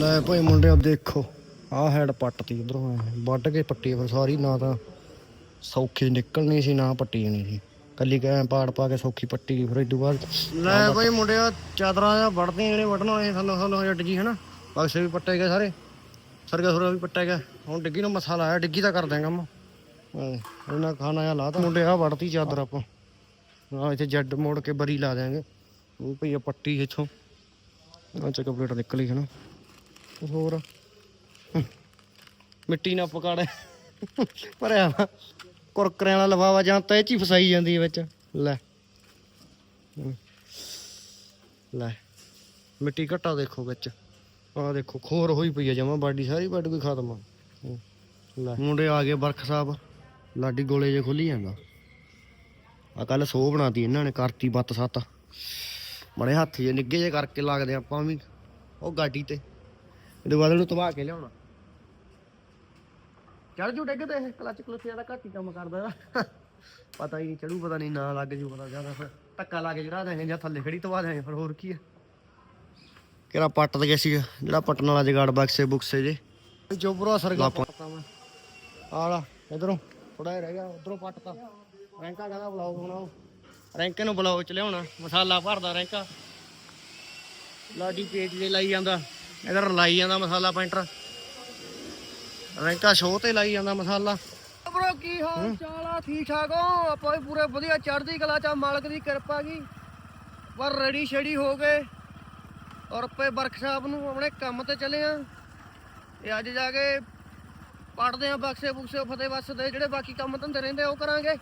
ਲੈ ਭਾਈ ਮੁੰਡਿਓ ਦੇਖੋ ਆਹ ਹੈਡ ਪੱਟਤੀ ਉਧਰੋਂ ਵੱਢ ਕੇ ਪੱਟੀ ਫਿਰ ਸਾਰੀ ਨਾ ਤਾਂ ਸੌਖੀ ਨਿਕਲਣੀ ਸੀ ਨਾ ਪੱਟੀ ਨਹੀਂ ਸੀ। ਕੱਲੀ ਕਹਿ ਪਾੜ ਪਾ ਕੇ ਸੌਖੀ ਪੱਟੀ ਗਈ ਫਿਰ ਇਦੋਂ ਬਾਅਦ ਲੈ ਭਾਈ ਮੁੰਡਿਓ ਚਾਦਰਾਂ ਜਾਂ ਵੱਢਦੀਆਂ ਜਿਹੜੇ ਵੱਢਣ ਵਾਲੇ ਸਾਨੂੰ ਸਾਨੂੰ ਜੱਟ ਜੀ ਹਨਾ? ਬਕਸੇ ਵੀ ਪੱਟੇ ਗਏ ਸਾਰੇ ਸਰਗਾ ਸੁਰਾ ਵੀ ਪੱਟਿਆ ਗਿਆ ਹੁਣ ਡਿੱਗੀ ਨੂੰ ਮਸਾ ਲਾਇਆ ਡਿੱਗੀ ਤਾਂ ਕਰਦੇ ਕੰਮ। ਇਹਨਾਂ ਖਾਣਾ ਆ ਲਾਤਾ। ਮੁੰਡੇ ਆ ਵੜਤੀ ਚਾਦਰ ਆਪਾਂ। ਆ ਇੱਥੇ ਜੱਡ ਮੋੜ ਕੇ ਬਰੀ ਲਾ ਦਿਆਂਗੇ। ਉਹ ਭਈਆ ਪੱਟੀ ਇੱਥੋਂ। ਆ ਚ ਕੰਪਲੀਟ ਨਿਕਲੀ ਹੈ ਨਾ ਹੋਰ। ਮਿੱਟੀ ਨਾਲ ਪਕਾੜੇ। ਭਰਿਆ ਵਾ, ਕੁਰਕਰਿਆਂ ਵਾਲਾ ਲਵਾਵਾ ਜਾਂ ਤਾਂ ਇਹ ਚ ਹੀ ਫਸਾਈ ਜਾਂਦੀ ਹੈ ਵਿੱਚ। ਲੈ। ਲੈ। ਮਿੱਟੀ ਘਟਾ ਦੇਖੋ ਵਿੱਚ। ਆ ਦੇਖੋ, ਖੋਰ ਹੋਈ ਪਈ ਆ ਜਮਾ, ਬਾਡੀ ਸਾਰੀ ਬਾਡੀ ਕੋਈ ਖਤਮ ਆ। ਲੈ। ਮੁੰਡੇ ਆ ਗਏ ਬਰਖ ਸਾਹਿਬ। ਲਾਡੀ ਗੋਲੇ ਜੇ ਖੁੱਲੀ ਜਾਂਦਾ। ਆ ਕੱਲ ਸੋ ਬਣਾਤੀ ਇਹਨਾਂ ਨੇ, ਕਰਤੀ ਬੱਤ ਸੱਤ। ਬੜੇ ਹੱਥ ਜੇ ਨਿੱਗੇ ਜੇ ਕਰਕੇ ਲੱਗਦੇ ਆਪਾਂ ਵੀ। ਉਹ ਗਾਡੀ ਤੇ। ਇਹਦੇ ਬਾਅਦ ਨੂੰ ਤਵਾ ਕੇ ਲਿਆਉਣਾ। ਚੜ ਜੂ ਡਿੱਗ ਤੇ ਇਹ ਕਲਚ ਕਲਚ ਜ਼ਿਆਦਾ ਘੱਟ ਹੀ ਕੰਮ ਕਰਦਾ। ਇਹਦਾ। ਪਤਾ ਹੀ ਨਹੀਂ ਚੜੂ ਪਤਾ ਨਹੀਂ ਨਾ ਲੱਗ ਜੂ ਪਤਾ ਜ਼ਿਆਦਾ ਫਿਰ ਧੱਕਾ ਲਾ ਕੇ ਚੜਾ ਦੇਣਗੇ ਜਾਂ ਥੱਲੇ ਖੜੀ ਤਵਾ ਦੇਣਗੇ ਫਿਰ ਹੋਰ ਕੀ ਆ। ਕਿਹੜਾ ਪੱਟ ਗਿਆ ਸੀ ਜਿਹੜਾ ਪੱਟਣ ਵਾਲਾ ਜਗਾੜ ਬਕਸੇ ਬੁਕਸੇ ਜੇ। ਚੋਪਰੋ ਸਰਗਾ ਪੱਟਤਾ ਮੈਂ। ਆਲਾ ਇਧਰੋਂ ਥੋੜਾ ਜਿਹਾ ਰਹਿ ਗਿਆ ਉਧਰੋਂ ਪੱਟਤਾ ਰੈਂਕਾ ਕਹਿੰਦਾ ਬੁਲਾਓ ਬਣਾਓ ਰੈਂਕੇ ਨੂੰ ਬੁਲਾਓ ਚ ਲਿਆਉਣਾ ਮਸਾਲਾ ਭਰਦਾ ਰੈਂਕਾ। ਲਾਡੀ ਪੇਜ ਦੇ ਲਾਈ ਜਾਂਦਾ। ਇਧਰ ਲਾਈ ਜਾਂਦਾ ਮਸਾਲਾ ਪੈਂਟਰ। ਰੈਂਕਾ ਸ਼ੋਅ ਤੇ ਲਾਈ ਜਾਂਦਾ ਮਸਾਲਾ। ਬ్రో ਕੀ ਹਾਲ ਚਾਲ ਆ? ਠੀਕ ਠਾਕ ਹੋ? ਆਪਾਂ ਵੀ ਪੂਰੇ ਵਧੀਆ ਚੜ੍ਹਦੀ ਕਲਾ ਚ ਆ, ਮਾਲਕ ਦੀ ਕਿਰਪਾ ਕੀ। ਪਰ ਰੈਡੀ ਛੇੜੀ ਹੋ ਗਏ। ਔਰ ਪੇ ਵਰਕਸ਼ਾਪ ਨੂੰ ਆਪਣੇ ਕੰਮ ਤੇ ਚੱਲੇ ਆ। ਇਹ ਅੱਜ ਜਾ ਕੇ ਪੜਦੇ ਆ ਬਕਸੇ ਬੁਕਸੇ ਫਤਿਹ ਬਸ ਦੇ ਜਿਹੜੇ ਬਾਕੀ ਕੰਮ ਧੰਦੇ ਰਹਿੰਦੇ ਆ ਉਹ ਕਰਾਂਗੇ।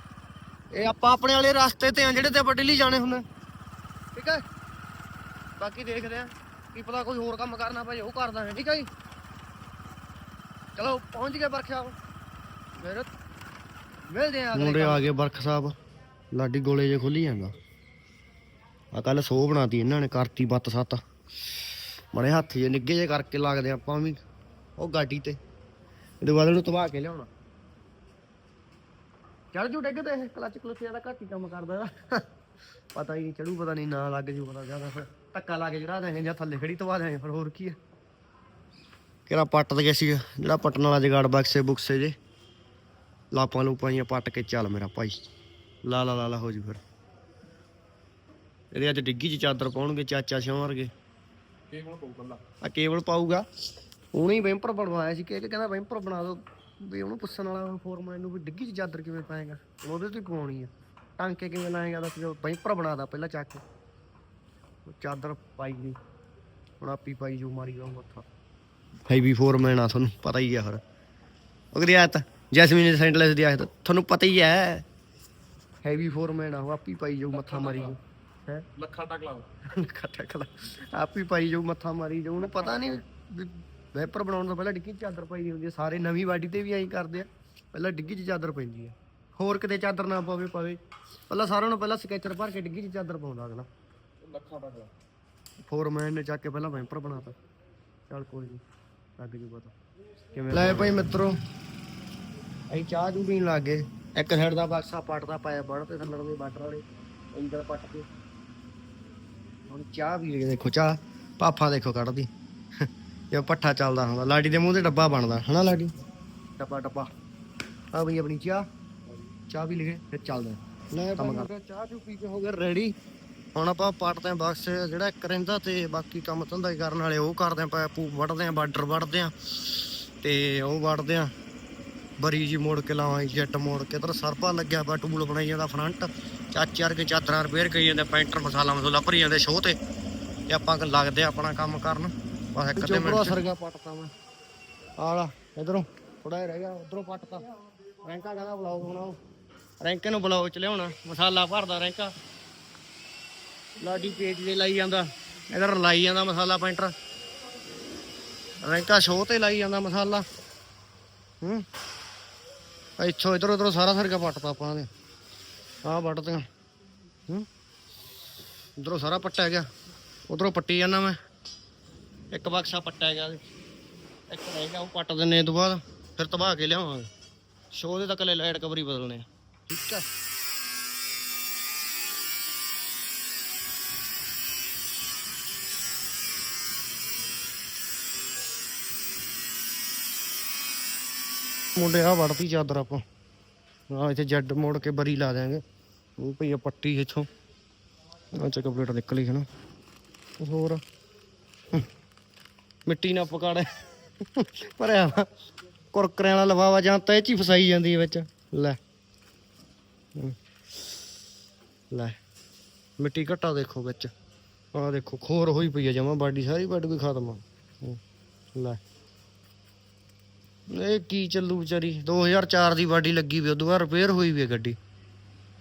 ਇਹ ਆਪਾਂ ਆਪਣੇ ਵਾਲੇ ਰਸਤੇ ਤੇ ਆ ਜਿਹੜੇ ਤੇ ਆਪਾਂ ਦਿੱਲੀ ਜਾਣੇ ਹੁੰਦੇ ਠੀਕ ਹੈ ਬਾਕੀ ਦੇਖਦੇ ਆ। ਕੀ ਪਤਾ ਕੋਈ ਹੋਰ ਕੰਮ ਕਰਨਾ ਭਾਈ ਉਹ ਕਰਦਾ ਹੈ ਠੀਕ ਹੈ ਜੀ? ਚਲੋ ਪਹੁੰਚ ਗਏ ਵਰਕਸ਼ਾਪ ਫਿਰ ਮਿਲਦੇ ਆ ਮੁੰਡੇ ਆ ਗਏ ਵਰਕਸ਼ਾਪ ਲਾਡੀ ਗੋਲੇ ਜੇ ਖੁੱਲੀ ਜਾਂਦਾ। ਆ ਕੱਲ ਸੋ ਬਣਾਤੀ ਇਹਨਾਂ ਨੇ ਕਰਤੀ ਬੱਤ ਸੱਤ। ਮੜੇ ਹੱਥ ਜੇ ਨਿੱਗੇ ਜੇ ਕਰਕੇ ਲੱਗਦੇ ਆਪਾਂ ਵੀ ਉਹ ਗਾਡੀ ਤੇ। ਇਹਦੇ ਬਾਅਦ ਨੂੰ ਤਵਾ ਕੇ ਲਿਆਉਣਾ। ਚੜ ਜੂ ਡਿੱਗ ਤੇ ਕਲਚ ਕਲਚ ਜ਼ਿਆਦਾ ਘੱਟ ਹੀ ਕੰਮ ਕਰਦਾ। ਪਤਾ ਹੀ ਨਹੀਂ ਚੜੂ ਪਤਾ ਨਹੀਂ ਨਾ ਲੱਗ ਜੂ ਪਤਾ ਜ਼ਿਆਦਾ ਫਿਰ। ਧੱਕਾ ਲਾ ਕੇ ਚੜਾ ਦੇਣਗੇ ਜਾਂ ਥੱਲੇ ਖੜੀ ਤਵਾ ਦੇਣਗੇ ਫਿਰ ਹੋਰ ਕੀ ਆ। ਕਿਹੜਾ ਪੱਟ ਗਿਆ ਸੀ ਜਿਹੜਾ ਪੱਟਣ ਵਾਲਾ ਜਗਾੜ ਬਕਸੇ ਬੁਕਸੇ ਜੇ। ਲਾਪਾਂ ਲੂਪਾਂ ਪੱਟ ਕੇ ਚੱਲ ਮੇਰਾ ਭਾਈ। ਲਾ ਲਾ ਲਾ ਲਾ ਹੋ ਜੂ ਫਿਰ। ਇਹਦੇ ਅੱਜ ਡਿੱਗੀ ਚ ਚਾਦਰ ਪਾਉਣਗੇ ਚਾਚਾ ਸਿਉਂ ਵਰਗੇ। ਆ ਕੇਬਲ ਪਾਊਗਾ। ਉਹਨੇ ਹੀ ਵੈਂਪਰ ਬਣਵਾਇਆ ਸੀ ਕਿ ਇਹ ਕਹਿੰਦਾ ਵੈਂਪਰ ਬਣਾ ਦਿਓ। ਵੀ ਉਹਨੂੰ ਪੁੱਛਣ ਵਾਲਾ ਫੋਰਮੈਨ ਨੂੰ ਵੀ ਡਿੱਗੀ ਚ ਚਾਦਰ ਕਿਵੇਂ ਪਾਏਗਾ? ਉਹਦੇ ਤੋਂ ਹੀ ਪਵਾਉਣੀ ਆ। ਟਾਂਕੇ ਕਿਵੇਂ ਲਾਏਗਾ ਦੱਸ ਜੋ ਵੈਂਪਰ ਬਣਾਦਾ ਪਹਿਲਾਂ ਚੱਕ ਚਾਦਰ ਪਾਈ ਗਈ ਹੁਣ ਆਪੀ ਪਾਈ ਜੋ ਮਾਰੀ ਜਾਊ ਮੱਥਾ। ਹੈਵੀ ਫੋਰਮੈਨ ਆ ਤੁਹਾਨੂੰ ਪਤਾ ਹੀ ਆ ਫਿਰ ਉਹਦੀ ਆਇਤ ਜੈਸਮੀਨ ਸੈਂਟਲੈਸ ਦੀ ਆਇਤ ਤੁਹਾਨੂੰ ਪਤਾ ਹੀ ਹੈ। ਹੈਵੀ ਫੋਰਮੈਨ ਆ ਉਹ ਆਪੀ ਪਾਈ ਜਾਊ ਮੱਥਾ ਮਾਰੀ ਜਾਊ। ਹੈ? ਲੱਖਾਂ ਟੱਕ ਲਾ ਖੱਟਾ ਖਲਾ ਆਪ ਹੀ ਪਾਈ ਜਾਊ ਮੱਥਾ ਮਾਰੀ ਜਾਊ। ਉਹਨੂੰ ਪਤਾ ਨਹੀਂ ਵੈਪਰ ਬਣਾਉਣ ਤੋਂ ਪਹਿਲਾਂ ਡਿੱਗੀ ਚਾਦਰ ਪਾਈ ਦੀ ਹੁੰਦੀ ਹੈ ਸਾਰੇ ਨਵੀਂ ਬਾਡੀ ਤੇ ਵੀ ਐਂ ਕਰਦੇ ਆ। ਪਹਿਲਾਂ ਡਿੱਗੀ 'ਚ ਚਾਦਰ ਪੈਂਦੀ ਹੈ ਹੋਰ ਕਿਤੇ ਚਾਦਰ ਨਾ ਪਵੇ ਪਵੇ। ਪਹਿਲਾਂ ਸਾਰਿਆਂ ਨੂੰ ਪਹਿਲਾਂ ਸਕੈਚਰ ਭਰ ਕੇ ਡਿੱਗੀ 'ਚ ਚਾਦਰ ਪਾਉਂਦਾ ਅਗਲਾ। ਲੱਖਾਂ ਟੱਕ ਲਾ ਫੋਰਮੈਨ ਨੇ ਚੱਕ ਕੇ ਪਹਿਲਾਂ ਵੈਂਪਰ ਬਣਾਤਾ। ਚੱਲ ਕੋਈ ਨਹੀਂ ਲੱਗ ਜੂ ਪਤਾ। ਕਿਵੇਂ ਲੈ ਭਾਈ ਮਿੱਤਰੋ ਅਸੀਂ ਚਾਹ ਜੂ ਪੀਣ ਲੱਗ ਗਏ। ਇੱਕ ਸਾਈਡ ਦਾ ਬਕਸਾ ਪੱਟਦਾ ਪਾਇਆ ਬੜ ਤੇ ਥੱਲੜ ਦੇ ਬਾਟਰ ਵਾਲੇ ਇੰਦਰ ਪੱਟ ਕੇ। ਹੁਣ ਚਾਹ ਲਈ ਦੇਖੋ ਚਾਹ। ਪਾਫਾ ਦੇਖੋ ਕੱਢਦੀ। ਜੇ ਪੱਠਾ ਚੱਲਦਾ ਹੁੰਦਾ। ਲਾਡੀ ਦੇ ਮੂੰਹ ਤੇ ਡੱਬਾ ਬਣਦਾ। ਹਨਾ ਲਾਡੀ? ਡੱਬਾ ਡੱਬਾ। ਆ ਬਈ ਆਪਣੀ ਚਾਹ। ਚਾਹ ਵੀ ਲਿਖੇ ਫਿਰ ਚੱਲਦੇ। ਲੈ ਭਾਈ ਚਾਹ ਚੂ ਪੀ ਕੇ ਹੋ ਗਏ ਰੈਡੀ ਹੁਣ ਆਪਾਂ ਪੱਟਦੇ ਆਂ ਬਕਸ ਜਿਹੜਾ ਇੱਕ ਰਹਿੰਦਾ ਤੇ ਬਾਕੀ ਕੰਮ ਧੰਦਾ ਹੀ ਕਰਨ ਵਾਲੇ ਉਹ ਕਰਦੇ ਆਂ ਪੈਪੂ ਵੱਢਦੇ ਆਂ ਬਾਰਡਰ ਵੱਢਦੇ ਆਂ ਤੇ ਉਹ ਵੱਢਦੇ ਆਂ ਬਰੀ ਜੀ ਮੋੜ ਕੇ ਲਾਵਾਂ ਜੈਟ ਮੋੜ ਕੇ ਇਧਰ ਸਰਪਾ ਲੱਗਿਆ ਵਾ ਟੂਲ ਬਣਾਈ ਜਾਂਦਾ ਫਰੰਟ ਚਾਚੇ ਵਰਗੇ ਚਾਦਰਾਂ ਰਿਪੇਅਰ ਕਰੀ ਜਾਂਦੇ ਪੈਂਟਰ ਮਸਾਲਾ ਮਸੂਲਾ ਭਰੀ ਜਾਂਦੇ ਸ਼ੋਅ ਤੇ ਤੇ ਆਪਾਂ ਕ- ਲੱਗਦੇ ਆ ਆਪਣਾ ਕੰਮ ਕਰਨ। ਬਸ ਇੱਕ ਅੱਧੇ ਮਿੰਟ ਸਰਗਾ ਪੱਟਤਾ ਮੈਂ। ਆਲਾ ਇਧਰੋਂ ਥੋੜਾ ਜਿਹਾ ਰਹਿ ਗਿਆ ਉਧਰੋਂ ਪੱਟਤਾ ਰੈਂਕਾ ਕਹਿੰਦਾ ਬੁਲਾਓ ਬਣਾਓ ਰੈਂਕੇ ਨੂੰ ਬੁਲਾਓ ਚ ਲਿਆਉਣਾ ਮਸਾਲਾ ਭਰਦਾ ਰੈਂਕਾ। ਲਾਡੀ ਪੇਜ ਦੇ ਲਾਈ ਜਾਂਦਾ। ਇਧਰ ਲਾਈ ਜਾਂਦਾ ਮਸਾਲਾ ਪੈਂਟਰ ਰੈਂਕਾ ਸ਼ੋਅ ਤੇ ਲਾਈ ਜਾਂਦਾ ਮਸਾਲਾ। ਹੂੰ। ਇੱਥੋਂ ਇਧਰ ਉਧਰੋਂ ਸਾਰਾ ਸਰਗਾ ਪੱਟਤਾ ਆਪਾਂ ਨੇ। ਆਹ ਵੱਟਦੇ ਹੂੰ। ਇਧਰੋਂ ਸਾਰਾ ਪੱਟਿਆ ਗਿਆ। ਉਧਰੋਂ ਪੱਟੀ ਜਾਂਦਾ ਮੈਂ। ਇੱਕ ਬਕਸਾ ਪੱਟਿਆ ਗਿਆ ਇੱਕ ਰਹਿ ਗਿਆ, ਉਹ ਪੱਟ ਦਿੰਨੇ ਤੋਂ ਬਾਅਦ। ਫਿਰ ਤਬਾਹ ਕੇ ਲਿਆਵਾਂਗੇ। ਸ਼ੋਅ ਦੇ ਤੱਕ ਲੈ ਲਾਈਟ ਕਵਰ ਹੀ ਬਦਲਣੇ ਆ। ਠੀਕ ਹੈ ਮੁੰਡੇ ਆ ਵੜਤੀ ਚਾਦਰ ਆਪਾਂ। ਆ ਇੱਥੇ ਜੱਡ ਮੋੜ ਕੇ ਬਰੀ ਲਾ ਦਿਆਂਗੇ। ਉਹ ਭਈਆ ਪੱਟੀ ਇੱਥੋਂ। ਆ ਚੱਕ ਪਲੇਟ ਨਿਕਲੀ ਹੈ ਨਾ ਹੋਰ? ਮਿੱਟੀ ਨਾਲ ਪਕਾੜੇ। ਭਰਿਆ ਵਾ। ਵਾਲਾ ਲਵਾਵਾ ਜਾਂ ਤਾਂ ਇਹ ਚ ਹੀ ਫਸਾਈ ਜਾਂਦੀ ਹੈ ਵਿੱਚ। ਲੈ। ਲੈ। ਮਿੱਟੀ ਘਟਾ ਦੇਖੋ ਵਿੱਚ। ਆ ਦੇਖੋ, ਖੋਰ ਹੋਈ ਪਈ ਆ ਜਮਾ, ਬਾਡੀ ਸਾਰੀ ਬਾਡੀ ਕੋਈ ਖਤਮ ਆ। ਲੈ। ਇਹ ਕੀ ਚੱਲੂ ਵਿਚਾਰੀ? 2004 ਦੀ ਬਾਡੀ ਲੱਗੀ ਵੀ ਉਦੋਂ ਬਾਅਦ ਰਿਪੇਅਰ ਹੋਈ ਵੀ ਹੈ ਗੱਡੀ।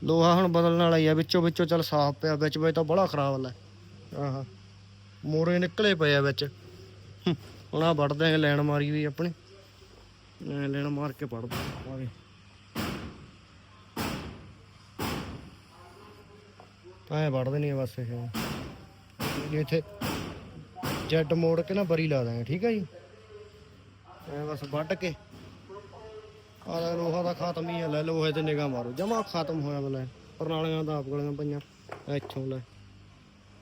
ਲੋਹਾ ਹੁਣ ਬਦਲਣ ਵਾਲਾ ਹੀ ਆ ਵਿੱਚੋਂ ਵਿੱਚੋਂ ਚੱਲ ਸਾਫ਼ ਪਿਆ ਵਿੱਚ ਵਿੱਚ ਤਾਂ ਬੜਾ ਖਰਾਬ ਲੈ। ਆਹਾ ਮੋਰੇ ਨਿਕਲੇ ਪਏ ਆ ਵਿੱਚ। ਹਮ, ਹੁਣ ਆ ਵੜਦੇ ਆ ਲੈਣ ਮਾਰੀ ਵੀ ਆਪਣੀ। ਲੈਣ ਮਾਰ ਕੇ ਵੜਦੇ ਆਵੇ ਐ ਵੜਦੇ ਨਹੀਂ ਬਸ ਇਹ। ਇੱਥੇ ਜੈਟ ਮੋੜ ਕੇ ਨਾ ਬਰੀ ਲਾ ਦਾਂਗੇ ਠੀਕ ਹੈ ਜੀ? ਐ ਬਸ ਵੱਢ ਕੇ। ਆ ਲੋਹਾ ਦਾ ਖਾਤਮ ਹੀ ਆ, ਲੈ ਲੋਹੇ ਤੇ ਨਿਗਾਹ ਮਾਰੋ। ਜਮਾ ਖਤਮ ਹੋਇਆ ਬਲੇ ਪ੍ਰਣਾਲੀਆਂ ਦਾ ਆਪ ਗਲੀਆਂ ਪਈਆਂ। ਇੱਥੋਂ ਲੈ।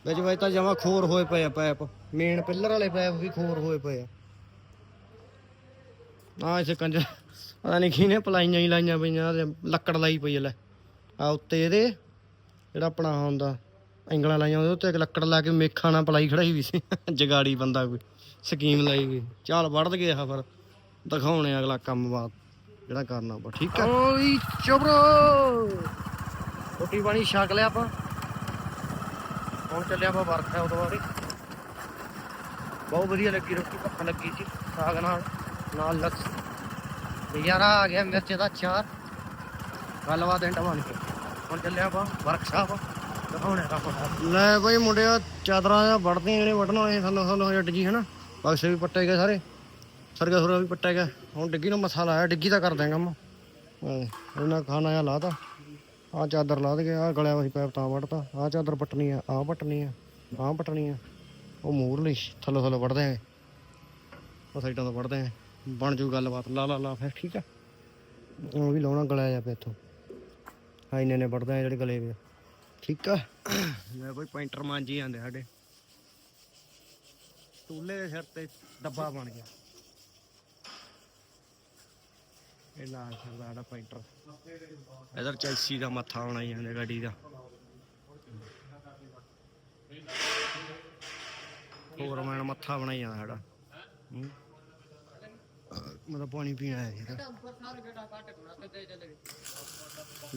ਵਿੱਚ ਵਿੱਚ ਤਾਂ ਜਮਾ ਖੋਰ ਹੋਏ ਪਏ ਆ ਪੈਪ ਮੇਨ ਪਿੱਲਰ ਵਾਲੇ ਪੈਪ ਵੀ ਖੋਰ ਹੋਏ ਪਏ ਆ। ਆ ਇਸੇ ਕੰਜ ਪਤਾ ਨਹੀਂ ਕਿਹਨੇ ਪਲਾਈਆਂ ਹੀ ਲਾਈਆਂ ਪਈਆਂ ਲੱਕੜ ਲਾਈ ਪਈ ਲੈ। ਆ ਉੱਤੇ ਇਹਦੇ, ਜਿਹੜਾ ਆਪਣਾ ਹੁੰਦਾ, ਐਂਗਲਾਂ ਲਾਈਆਂ ਉਹਦੇ ਉੱਤੇ ਲੱਕੜ ਲਾ ਕੇ ਮੇਖਾਂ ਨਾਲ ਪਲਾਈ ਖੜਾਈ ਵੀ ਸੀ। ਜਗਾੜੀ ਬੰਦਾ ਕੋਈ। ਸਕੀਮ ਲਾਈ ਗਈ। ਚੱਲ ਵੜਦ ਗਏ ਆ ਫਿਰ ਦਿਖਾਉਣੇ ਅਗਲਾ ਕੰਮ ਬਾਤ ਜਿਹੜਾ ਕਰਨਾ ਆਪਾਂ ਠੀਕ ਆ? ਓਈ ਚਬਰੋ! ਰੋਟੀ ਪਾਣੀ ਛਕ ਲਿਆ ਆਪਾਂ। ਹੁਣ ਚੱਲਿਆ ਆਪਾਂ ਵਰਖਾ ਉਦੋਂ ਬਾਅਦ। ਬਹੁਤ ਵਧੀਆ ਲੱਗੀ ਰੋਟੀ ਭੁੱਖ ਲੱਗੀ ਸੀ ਸਾਗ ਨਾਲ ਨਾਲ ਲੱਸ। ਨਜ਼ਾਰਾ ਆ ਗਿਆ ਮਿਰਚ ਦਾ ਚਾਰ। ਗੱਲਬਾਤ ਐਂਡ ਬਣ ਕੇ ਹੁਣ ਚੱਲਿਆ ਆਪਾਂ ਵਰਕਸ਼ਾਪ ਦਿਖਾਉਣੇ ਦਾ ਆਪਾਂ। ਲੈ ਬਈ ਮੁੰਡਿਆ ਚਾਦਰਾਂ ਜਾਂ ਵੜਦੀਆਂ ਜਿਹੜੇ ਵੜਨ ਵਾਲੇ ਥੱਲੋਂ ਥੱਲੋਂ ਜੱਟ ਜੀ ਹਨਾ? ਬਕਸੇ ਵੀ ਪੱਟੇ ਗਏ ਸਾਰੇ। ਸਰਗਾ ਸੁਰਗਾ ਵੀ ਪੱਟੇ ਗਏ ਹੁਣ ਡਿੱਗੀ ਨੂੰ ਮਸਾ ਲਾਇਆ ਡਿੱਗੀ ਦਾ ਕਰ ਦਿਆਂ ਕੰਮ ਹਾਂ, ਇਹਨਾਂ ਖਾਣਾ ਆ ਲਾਤਾ। ਆ ਚਾਦਰ ਲਾ ਦੇ ਆ ਗਲਿਆ ਹੋਈ ਪੈਪ ਤਾਂ ਵੜਤਾ ਆ ਚਾਦਰ ਪਟਣੀ ਆ ਆ ਪਟਣੀ ਆ ਆ ਪਟਣੀ ਆ। ਉਹ ਮੂਰਲੀ ਥੱਲੋਂ ਥੱਲੋਂ ਵੜਦੇ ਆ। ਉਹ ਸਾਈਡਾਂ ਤੋਂ ਵੜਦੇ ਆ। ਬਣ ਜੂ ਗੱਲਬਾਤ ਲਾ ਲਾ ਲਾ ਫਿਰ ਠੀਕ ਆ। ਉਹ ਵੀ ਲਾਉਣਾ ਗਲਿਆ ਜਾ ਪਿਆ ਇੱਥੋਂ। ਆ ਇੰਨੇ ਨੇ ਵੜਦੇ ਆ ਜਿਹੜੇ ਗਲੇ ਵੇ ਠੀਕ ਆ। ਮੈਂ ਕੋਈ ਪੈਂਟਰ ਮਾਂਜੀ ਜਾਂਦੇ ਸਾਡੇ। ਟੂਲੇ ਦੇ ਸਿਰ ਤੇ ਡੱਬਾ ਬਣ ਗਿਆ। ਇਹ ਲਾਲ ਸਿਰ ਦਾ ਪੈਂਟਰ ਇਧਰ ਚੈਲਸੀ ਦਾ ਮੱਥਾ ਆਉਣਾ ਹੀ ਜਾਂਦੇ ਗੱਡੀ ਦਾ। ਹੋਰ ਮੈਂ ਮੱਥਾ ਬਣਾਈ ਜਾਂਦਾ ਸਾਡਾ। ਮੈਂ ਤਾਂ ਪਾਣੀ ਪੀਣ ਆਇਆ ਸੀ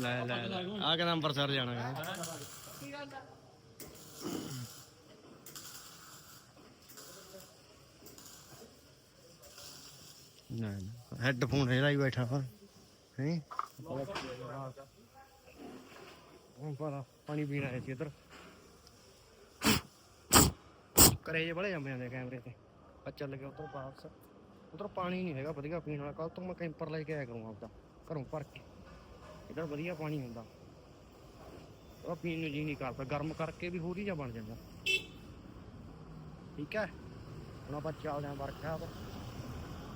ਲੈ ਲੈ ਲੈ। ਆ ਕਹਿੰਦਾ ਅੰਬਰਸਰ ਜਾਣਾ ਹੈ ਨਾ ਹੈੱਡਫੋਨ ਇਹਦਾ ਹੀ ਬੈਠਾ ਵਾ। ਹੈ? ਹੁਣ ਪਤਾ ਪਾਣੀ ਪੀਣ ਆਇਆ ਸੀ ਇੱਧਰ। ਕਰੇ ਜੇ ਬੜੇ ਜਾਂਦੇ ਆਂਦੇ ਕੈਮਰੇ ਤੇ। ਆ ਚੱਲ ਉਧਰ ਵਾਪਸ। ਉਧਰ ਪਾਣੀ ਨਹੀਂ ਹੈਗਾ ਵਧੀਆ ਪੀਣ ਵਾਲਾ। ਕੱਲ ਤੋਂ ਮੈਂ ਕੈਂਪਰ ਲੈ ਕੇ ਆਇਆ ਕਰੂੰ ਆਪਦਾ, ਘਰੋਂ ਭਰ ਕੇ। ਇੱਧਰ ਵਧੀਆ ਪਾਣੀ ਹੁੰਦਾ। ਉਹ ਪੀਣ ਨੂੰ ਜੀ ਨਹੀਂ ਕਰਦਾ। ਗਰਮ ਕਰਕੇ ਵੀ ਹੋਰ ਹੀ ਬਣ ਜਾਂਦਾ। ਠੀਕ ਹੈ? ਹੁਣ ਆਪਾਂ ਚੱਲਦੇ ਆਂ ਵਰਕਸ਼ਾਪ।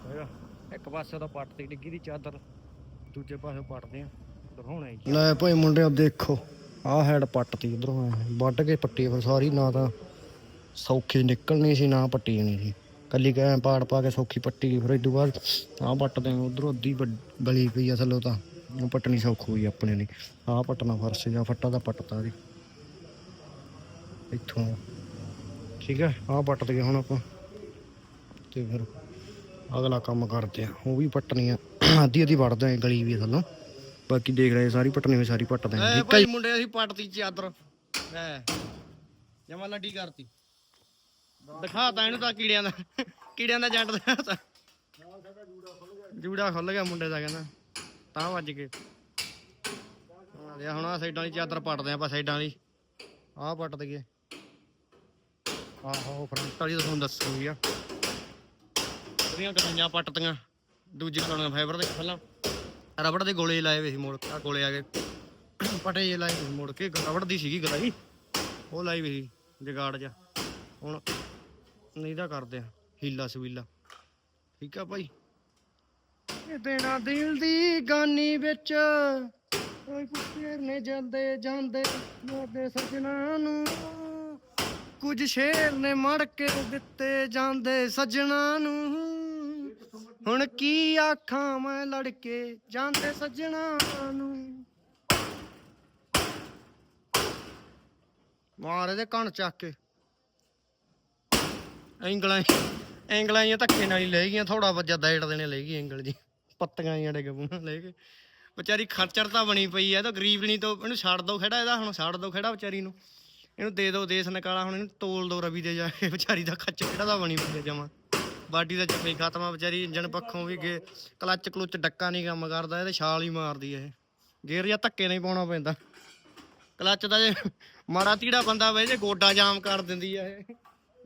ਹੈਗਾ ਇੱਕ ਪਾਸੇ ਤਾਂ ਪੱਟ ਤੇ ਡਿੱਗੀ ਦੀ ਚਾਦਰ, ਦੂਜੇ ਪਾਸੇ ਪੱਟਦੇ ਆ ਦਿਖਾਉਣਾ ਹੈ। ਲੈ ਭਾਈ ਮੁੰਡਿਓ, ਦੇਖੋ, ਆਹ ਹੈਡ ਪੱਟਤੀ ਉਧਰੋਂ ਵੱਢ ਕੇ ਪੱਟੀ ਫਿਰ ਸਾਰੀ, ਨਾ ਤਾਂ ਸੌਖੀ ਨਿਕਲਣੀ ਸੀ, ਨਾ ਪੱਟੀ ਜਾਣੀ ਸੀ। ਕੱਲੀ ਕਹਿ ਪਾੜ ਪਾ ਕੇ ਸੌਖੀ ਪੱਟੀ ਫਿਰ ਇਦੋਂ ਬਾਅਦ ਆਹ ਪੱਟਦੇ ਆ, ਉਧਰੋਂ ਅੱਧੀ ਗਲੀ ਪਈ ਆ ਤਾਂ, ਉਹ ਪੱਟਣੀ ਸੌਖ ਹੋਈ ਆਪਣੇ ਲਈ। ਆਹ ਪੱਟਣਾ ਫਰਸ਼ ਜਾਂ ਫੱਟਾ ਦਾ ਪੱਟਤਾ ਜੀ। ਇੱਥੋਂ, ਠੀਕ ਹੈ ਆਹ ਪੱਟ ਦਈਏ ਹੁਣ ਆਪਾਂ। ਤੇ ਫਿਰ ਅਗਲਾ ਕੰਮ ਕਰਦੇ ਆ ਉਹ ਵੀ ਪੱਟਣੀ ਆ। ਅੱਧੀ ਅੱਧੀ ਵੜਦੇ ਆ ਗਲੀ ਵੀ ਥੱਲੋਂ। ਬਾਕੀ ਦੇਖ ਰਹੇ ਸਾਰੀ ਪੱਟਣੀ ਹੋਈ ਸਾਰੀ ਪੱਟਦੇ ਆ ਠੀਕ ਹੈ ਮੁੰਡੇ ਅਸੀਂ ਪੱਟਤੀ ਚਾਦਰ। ਐ ਜਮਾ ਲੱਡੀ ਕਰਤੀ। ਦਿਖਾਤਾ ਇਹਨੂੰ ਤਾਂ ਕੀੜਿਆਂ ਦਾ ਕੀੜਿਆਂ ਦਾ ਜੱਟ ਦਾ ਜੂੜਾ ਖੁੱਲ ਗਿਆ ਮੁੰਡੇ ਦਾ ਕਹਿੰਦਾ। ਤਾਂ ਵੱਜ ਕੇ ਹੁਣ ਆ ਸਾਈਡਾਂ ਵਾਲੀ ਚਾਦਰ ਪੱਟਦੇ ਆ ਆਪਾਂ ਸਾਈਡਾਂ ਵਾਲੀ। ਆਹ ਪੱਟ ਦਈਏ। ਆਹੋ ਫਰੰਟ ਵਾਲੀ ਤਾਂ ਤੁਹਾਨੂੰ ਦੱਸੂਗੀ ਆ। ਉਹਦੀਆਂ ਕਟਾਈਆਂ ਪੱਟਤੀਆਂ। ਦੂਜੀ ਕਟਾਉਣਾ ਫਾਈਬਰ ਦੇ ਪਹਿਲਾਂ ਰਬੜ ਦੇ ਗੋਲੇ ਲਾਏ ਵੇ ਸੀ ਮੋੜ ਆ ਗੋਲੇ ਆ ਗਏ। ਪਟੇ ਜੇ ਲਾਏ ਮੋੜ ਕੇ ਰਬੜ ਦੀ ਸੀਗੀ ਗਲਾਈ ਉਹ ਲਾਈ ਵੇ ਜਗਾੜ ਜਾ ਹੁਣ ਨਹੀਂ ਤਾਂ ਕਰਦੇ ਆ, ਹੀਲਾ ਸਵੀਲਾ। ਠੀਕ ਆ ਭਾਈ। ਇਹ ਦੇਣਾ ਦਿਲ ਦੀ ਗਾਨੀ ਵਿੱਚ। ਕੋਈ ਪੁੱਛੇ ਨੇ ਜਾਂਦੇ ਜਾਂਦੇ ਮੋਦੇ ਸਜਣਾ ਨੂੰ। ਕੁਝ ਸ਼ੇਰ ਨੇ ਮੜ ਕੇ ਦਿੱਤੇ ਜਾਂਦੇ ਸਜਣਾ ਨੂੰ। ਹੁਣ ਕੀ ਆਖਾਂ ਮੈਂ ਲੜਕੇ ਜਾਂਦੇ ਸੱਜਣਾ ਨੂੰ? ਮਾਰ ਇਹਦੇ ਕਣ ਚੱਕ ਕੇ। ਐਂਗਲਾਂ ਐਂਗਲਾਂ ਹੀ ਧੱਕੇ ਨਾਲ ਹੀ ਲੈ ਗਈਆਂ ਥੋੜਾ ਵੱਜਾ ਦੇੜ ਦੇਣੇ ਲੈ ਗਈ ਐਂਗਲ ਜੀ। ਪੱਤੀਆਂ ਹੀ ਅੜੇ ਗਬੂਆਂ ਲੈ ਕੇ। ਵਿਚਾਰੀ ਖਰਚਰ ਤਾਂ ਬਣੀ ਪਈ ਐ ਤਾਂ ਗਰੀਬ ਨਹੀਂ ਤੋਂ, ਇਹਨੂੰ ਛੱਡ ਦੋ ਖੜਾ ਇਹਦਾ, ਹੁਣ ਛੱਡ ਦੋ ਖੜਾ ਵਿਚਾਰੀ ਨੂੰ। ਇਹਨੂੰ ਦੇ ਦੋ ਦੇਸ ਨਿਕਾਲਾ, ਹੁਣ ਇਹਨੂੰ ਤੋਲ ਦੋ ਰਵੀ ਦੇ ਜਾ ਕੇ। ਵਿਚਾਰੀ ਦਾ ਖੱਚ ਕਿਹੜਾ ਦਾ ਬਣੀ ਪਈ ਜਮਾ। ਬਾਡੀ ਦਾ ਚੱਪੇ ਖਤਮ ਆ ਵਿਚਾਰੀ ਇੰਜਣ ਪੱਖੋਂ ਵੀ ਗੇ ਕਲੱਚ ਕਲੁੱਚ ਡੱਕਾ ਨਹੀਂ ਕੰਮ ਕਰਦਾ, ਇਹਦੇ ਛਾਲ ਹੀ ਮਾਰਦੀ ਐ ਇਹ। ਗੇਅਰ ਜਾਂ ਧੱਕੇ ਨਹੀਂ ਪਾਉਣਾ ਪੈਂਦਾ। ਕਲੱਚ ਦਾ ਜੇ ਮਾੜਾ ਤੀੜਾ ਬੰਦਾ ਵੇ, ਜੇ ਗੋਡਾ ਜਾਮ ਕਰ ਦਿੰਦੀ ਆ ਇਹ।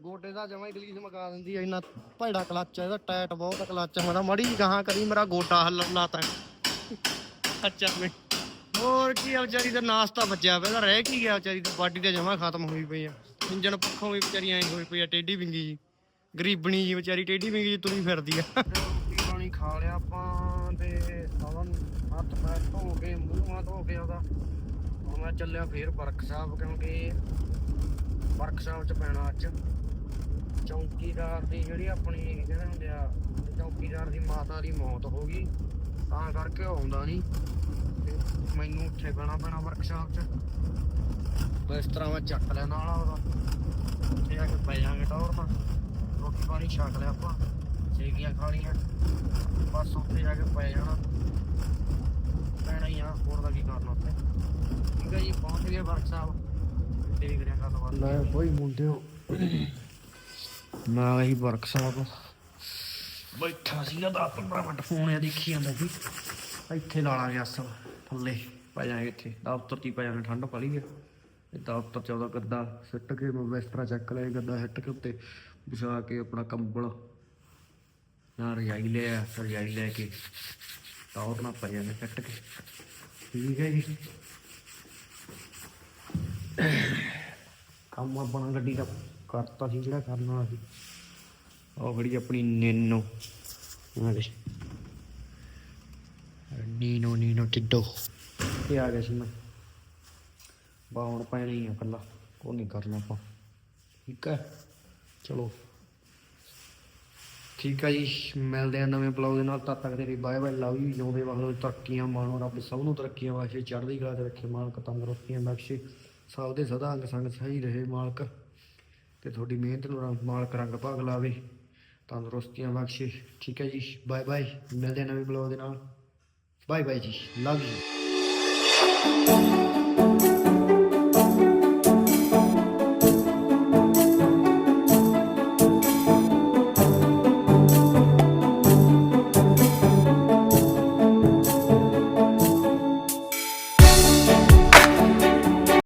ਗੋਡੇ ਦਾ ਜਮਾ ਹੀ ਗਲੀਸ ਮਕਾ ਦਿੰਦੀ ਆ, ਇੰਨਾ ਭੈੜਾ ਕਲੱਚ ਆ, ਇਹਦਾ ਟਾਈਟ ਬਹੁਤ ਕਲੱਚ। ਹੁੰਦਾ ਮੜੀ ਗਾਹਾਂ ਕਰੀ, ਮੇਰਾ ਗੋਡਾ ਹੱਲਣ ਲਾਤਾ। ਅੱਛਾ, ਮੈਂ ਹੋਰ ਕੀ ਆ, ਵਿਚਾਰੀ ਦਾ ਨਾਸਤਾ ਬਚਿਆ ਪਿਆ ਰਹਿ ਕੀ ਗਿਆ, ਵਿਚਾਰੀ ਦੀ ਬਾਡੀ ਤੇ ਜਮਾ ਖਤਮ ਹੋਈ ਪਈ ਆ। ਇੰਜਣ ਪੱਖੋਂ ਵੀ ਵਿਚਾਰੀ ਐਂ ਹੋਈ ਪਈ ਆ, ਟੇਢੀ ਵਿੰਗੀ ਜੀ। ਗਰੀਬਣੀ ਜੀ ਵਿਚਾਰੀ ਟੇਢੀ ਵਿੰਗੀ ਜੀ ਤੁਰੀ ਫਿਰਦੀ ਆ। ਰੋਟੀ ਪਾਣੀ ਖਾ ਲਿਆ ਆਪਾਂ ਤੇ ਸਾਵਨ ਹੱਥ ਪੈਰ ਧੋ ਕੇ, ਮੂੰਹ ਹੱਥ ਧੋ ਕੇ ਉਹਦਾ। ਹੁਣ ਮੈਂ ਚੱਲਿਆ ਫੇਰ ਵਰਕਸ਼ਾਪ ਕਿਉਂਕਿ ਵਰਕਸ਼ਾਪ ਚ ਪੈਣਾ ਅੱਜ। ਚੌਕੀਦਾਰ ਦੀ ਜਿਹੜੀ ਆਪਣੀ ਜਿਹੜੇ ਹੁੰਦੇ ਆ, ਚੌਕੀਦਾਰ ਦੀ ਮਾਤਾ ਦੀ ਮੌਤ ਹੋ ਗਈ, ਤਾਂ ਕਰਕੇ ਉਹ ਆਉਂਦਾ ਨਹੀਂ। ਤੇ ਮੈਨੂੰ ਉੱਥੇ ਪੈਣਾ ਪੈਣਾ ਵਰਕਸ਼ਾਪ 'ਚ। ਇਸ ਤਰ੍ਹਾਂ ਮੈਂ ਚੱਕ ਲਿਆ ਨਾਲ ਉਹਦਾ। ਉੱਥੇ ਆ ਕੇ ਪੈ ਜਾਾਂਗੇ ਟੌਰ ਤਾਂ ਪਾਣੀ ਛਕ ਲਿਆ ਆਪਾਂ। ਸੇਕੀਆਂ ਖਾ ਲਈਆਂ ਬਸ ਉੱਥੇ ਜਾ ਕੇ ਪੈ ਜਾਣਾ। ਪੈਣਾ ਹੀ ਆ ਹੋਰ ਦਾ ਕੀ ਕਰਨਾ ਉੱਥੇ? ਠੀਕ ਹੈ ਜੀ, ਪਹੁੰਚ ਗਏ ਵਰਕਸ਼ਾਪ ਦੇਖ ਰਿਹਾ ਗੱਲਬਾਤ। ਲੈ ਕੋਈ ਮੁੰਡਿਓ। ਮੈਂ ਹੀ ਵਰਕਸ਼ਾਪ ਬੈਠਾ ਸੀ ਨਾ 15 ਮਿੰਟ, ਫੋਨ ਆ ਦੇਖੀ ਜਾਂਦਾ ਸੀ। ਇੱਥੇ ਲਾ ਲਾਂਗੇ ਅਸਲ, ਥੱਲੇ ਪੈ ਜਾਾਂਗੇ ਇੱਥੇ। ਦਫ਼ਤਰ 'ਚ ਹੀ ਪੈ ਜਾਣਾ ਠੰਡ ਪਲੀ ਹੈ ਦਫ਼ਤਰ 'ਚ ਉਹਦਾ ਗੱਦਾ ਸਿੱਟ ਕੇ, ਮੈਂ ਬਿਸਤਰਾ ਚੱਕ ਲਿਆ, ਗੱਦਾ ਸਿੱਟ ਕੇ ਉੱਤੇ। ਵਿਛਾ ਕੇ ਆਪਣਾ ਕੰਬਲ ਨਾਲ ਰਜਾਈ ਲਿਆ ਰਜਾਈ ਲੈ ਕੇ ਟੌਰ ਨਾਲ ਪੈ ਜਾਣਾ ਸਿੱਟ ਕੇ। ਠੀਕ ਹੈ ਜੀ। ਕੰਮ ਆਪਣਾ ਗੱਡੀ ਦਾ ਕਰਤਾ ਸੀ, ਜਿਹੜਾ ਕਰਨ ਵਾਲਾ ਸੀ। ਉਹ ਖੜੀ ਆਪਣੀ ਨੈਨੋ। ਆ ਨੀਨੋ ਨੀਨੋ ਟਿੱਡੋ। ਇਹ ਆ ਗਿਆ ਸੀ ਮੈਂ। ਬਾ ਹੁਣ ਪੈਣਾ ਹੀ ਆ ਕੱਲਾ ਉਹ ਨਹੀਂ ਕਰਨਾ ਆਪਾਂ। ਠੀਕ ਹੈ। ਚਲੋ। ਠੀਕ ਹੈ ਜੀ, ਮਿਲਦੇ ਆ ਨਵੇਂ ਬਲੌਗ ਦੇ ਨਾਲ, ਤਦ ਤੱਕ ਤੇਰੀ ਬਾਏ ਬਾਏ ਲਵ ਯੂ ਜਿਉਂਦੇ ਵਾਹੋ ਤਰੱਕੀਆਂ ਮਾਣੋ ਰੱਬ ਸਭ ਨੂੰ ਤਰੱਕੀਆਂ ਵਾਸਤੇ ਚੜ੍ਹਦੀ ਕਲਾ ਤੇ ਰੱਖੇ ਮਾਲਕ ਤੰਦਰੁਸਤੀਆਂ ਬਖਸ਼ੇ, ਸਭ ਦੇ ਸਦਾ ਅੰਗ ਸੰਗ ਸਹੀ ਰਹੇ ਮਾਲਕ, ਤੇ ਤੁਹਾਡੀ ਮਿਹਨਤ ਨੂੰ ਰੰਗ- ਮਾਲਕ ਰੰਗ ਭਾਗ ਲਾਵੇ, ਤੰਦਰੁਸਤੀਆਂ ਬਖਸ਼ੇ। ਠੀਕ ਹੈ ਜੀ ਬਾਏ ਬਾਏ ਮਿਲਦੇ ਆ ਨਵੇਂ ਬਲੌਗ ਦੇ ਨਾਲ। ਬਾਏ ਬਾਏ ਜੀ ਲਵ ਯੂ